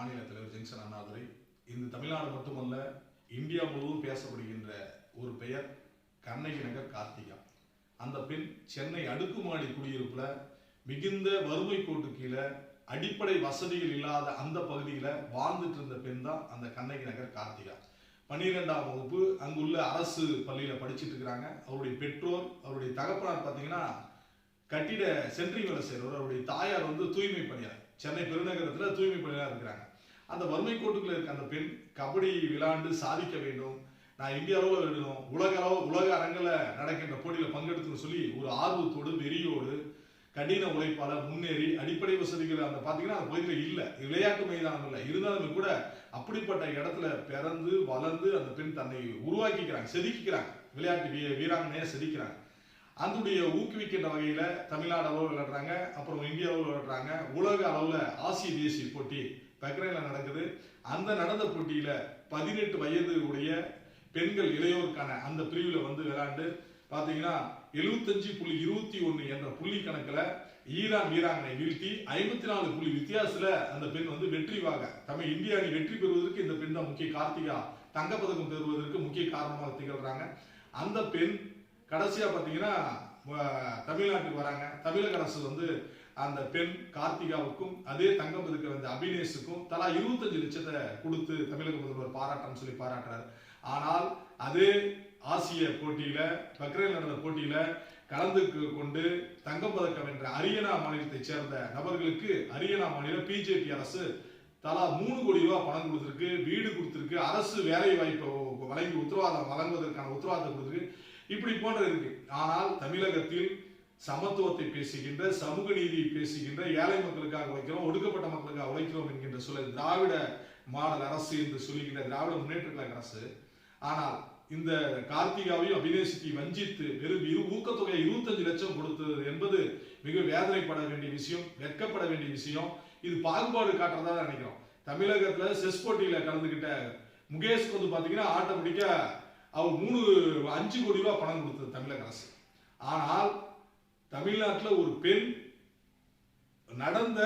மாநில தலைவர் ஜெங்சன் அண்ணாதுரை. இந்த தமிழ்நாடு மட்டுமல்ல இந்தியா முழுவதும் பேசப்படுகின்ற ஒரு பெயர் கண்ணகி நகர் கார்த்திகா. அந்த பெண் சென்னை அடுக்குமாடி குடியிருப்புல மிகுந்த வறுமை கோட்டு கீழே அடிப்படை வசதிகள் இல்லாத அந்த பகுதியில வாழ்ந்துட்டு இருந்த பெண் தான் அந்த கண்ணகி நகர் கார்த்திகா. பன்னிரெண்டாம் வகுப்பு அங்குள்ள அரசு பள்ளியில படிச்சுட்டு இருக்கிறாங்க. அவருடைய பெற்றோர் அவருடைய தகப்பனார் பார்த்தீங்கன்னா கட்டிட சென்ட்ரிங் வேலை செய்கிறவர் அவருடைய தாயார் வந்து தூய்மை பணியார் சென்னை பெருநகரத்தில் தூய்மை பணியார் இருக்கிறாங்க. அந்த வறுமை கோட்டுக்குள்ள இருக்க அந்த பெண் கபடி விளையாண்டு சாதிக்க வேண்டும். நான் இந்திய அளவில் உலக அளவு உலக அரங்கில் நடக்கின்ற போட்டியில் பங்கெடுத்துன்னு சொல்லி ஒரு ஆர்வத்தோடு வெறியோடு கடின உழைப்பால முன்னேறி அடிப்படை வசதிகள் அந்த பார்த்தீங்கன்னா அந்த பகுதியில் இல்லை. விளையாட்டு மைதானம் இல்லை. இருந்தாலுமே கூட அப்படிப்பட்ட இடத்துல பிறந்து வளர்ந்து அந்த பெண் தன்னை உருவாக்கிக்கிறாங்க செதுக்கிக்கிறாங்க. விளையாட்டு வீ வீராங்கனையாக செதுக்கிறாங்க. அதனுடைய ஊக்குவிக்கின்ற வகையில் தமிழ்நாடு அளவில் விளையாடுறாங்க அப்புறம் இந்திய அளவில் விளையாடுறாங்க. உலக அளவில் ஆசிய தேசிய போட்டி பக்ரைனில் நடக்குது. அந்த நடந்த போட்டியில் பதினெட்டு வயது உடைய பெண்கள் இளையோருக்கான அந்த பிரிவில் வந்து விளையாண்டு பார்த்தீங்கன்னா எழுபத்தஞ்சு புள்ளி இருபத்தி ஒன்று என்ற புள்ளி கணக்கில் ஈரான் வீராங்கனை வீழ்த்தி ஐம்பத்தி நாலு புள்ளி வித்தியாசத்தில் அந்த பெண் வந்து வெற்றிவாக தமிழ் இந்திய அணி வெற்றி பெறுவதற்கு இந்த பெண் தான் முக்கிய கார்த்திகா தங்கப்பதக்கம் பெறுவதற்கு முக்கிய காரணமாக திகழ்கிறாங்க அந்த பெண் கடைசியாக பார்த்தீங்கன்னா தமிழ்நாட்டுக்கு வராங்க. தமிழக அரசு வந்து அந்த பெண் கார்த்திகாவுக்கும் அதே தங்கம் இருக்கிற அந்த அபினேஷுக்கும் தலா இருபத்தஞ்சு லட்சத்தை கொடுத்து தமிழக முதல்வர் பாராட்டம்னு சொல்லி பாராட்டுறாரு. ஆனால் அதே ஆசிய போட்டியில பக்ரைன் நடந்த போட்டியில கலந்து கொண்டு தங்கம் பதக்கம் வென்ற ஹரியானா மாநிலத்தைச் சேர்ந்த நபர்களுக்கு அரியணா மாநில பிஜேபி அரசு தலா மூணு கோடி ரூபாய் பணம் கொடுத்திருக்கு வீடு கொடுத்திருக்கு அரசு வேலை வாய்ப்பை வழங்கி உத்தரவாதம் வழங்குவதற்கான உத்தரவாதம் கொடுத்திருக்கு. இப்படி போன்ற இருக்கு. ஆனால் தமிழகத்தில் சமத்துவத்தை பேசுகின்ற சமூக நீதியை பேசுகின்ற ஏழை மக்களுக்காக உழைக்கிறோம் ஒடுக்கப்பட்ட மக்களுக்காக உழைக்கிறோம் என்கின்ற சொல்ல திராவிட மாடல் அரசு என்று சொல்லுகின்ற திராவிட முன்னேற்ற கழக அரசு ஆனால் இந்த கார்த்திகாவையும் அபிநேசித்தை வஞ்சித்து வெறும் இரு ஊக்கத்தொகை இருபத்தஞ்சு லட்சம் கொடுத்தது என்பது மிக வேதனைப்பட வேண்டிய விஷயம் வெட்கப்பட வேண்டிய விஷயம். இது பாகுபாடு காட்டுறதா நினைக்கிறோம். தமிழகத்துல செஸ் போட்டியில கலந்துகிட்ட முகேஷ்க்கு வந்து பாத்தீங்கன்னா ஆட்டோமேட்டிக்கா அவங்க மூணு அஞ்சு கோடி ரூபாய் பணம் கொடுத்தது தமிழக அரசு. ஆனால் தமிழ்நாட்டில் ஒரு பெண் நடந்த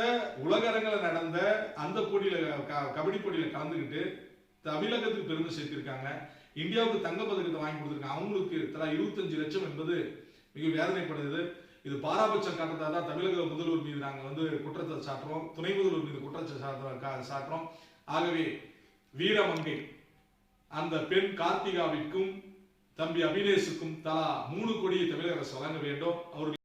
உலகரங்கில் நடந்த அந்த போட்டியில் கபடி போட்டியில் கலந்துக்கிட்டு தமிழகத்துக்கு பெருமை சேர்த்திருக்காங்க. இந்தியாவுக்கு தங்க பதக்கத்தை வாங்கி கொடுத்துருக்காங்க. அவங்களுக்கு தலா இருபத்தஞ்சு லட்சம் என்பது மிக வேதனைப்படுது இது பாராபட்சம் காட்டுறதா தான் தமிழக முதல்வர் மீது நாங்கள் வந்து குற்றத்தை சாட்டுறோம். துணை முதல்வர் மீது குற்றத்தை சாட்டுறோம் சாட்டுறோம். ஆகவே வீரமங்கை அந்த பெண் கார்த்திகாவிற்கும் தம்பி அபினேஷுக்கும் தலா மூணு கோடியை தமிழக அரசு வழங்க வேண்டும். அவர்கள்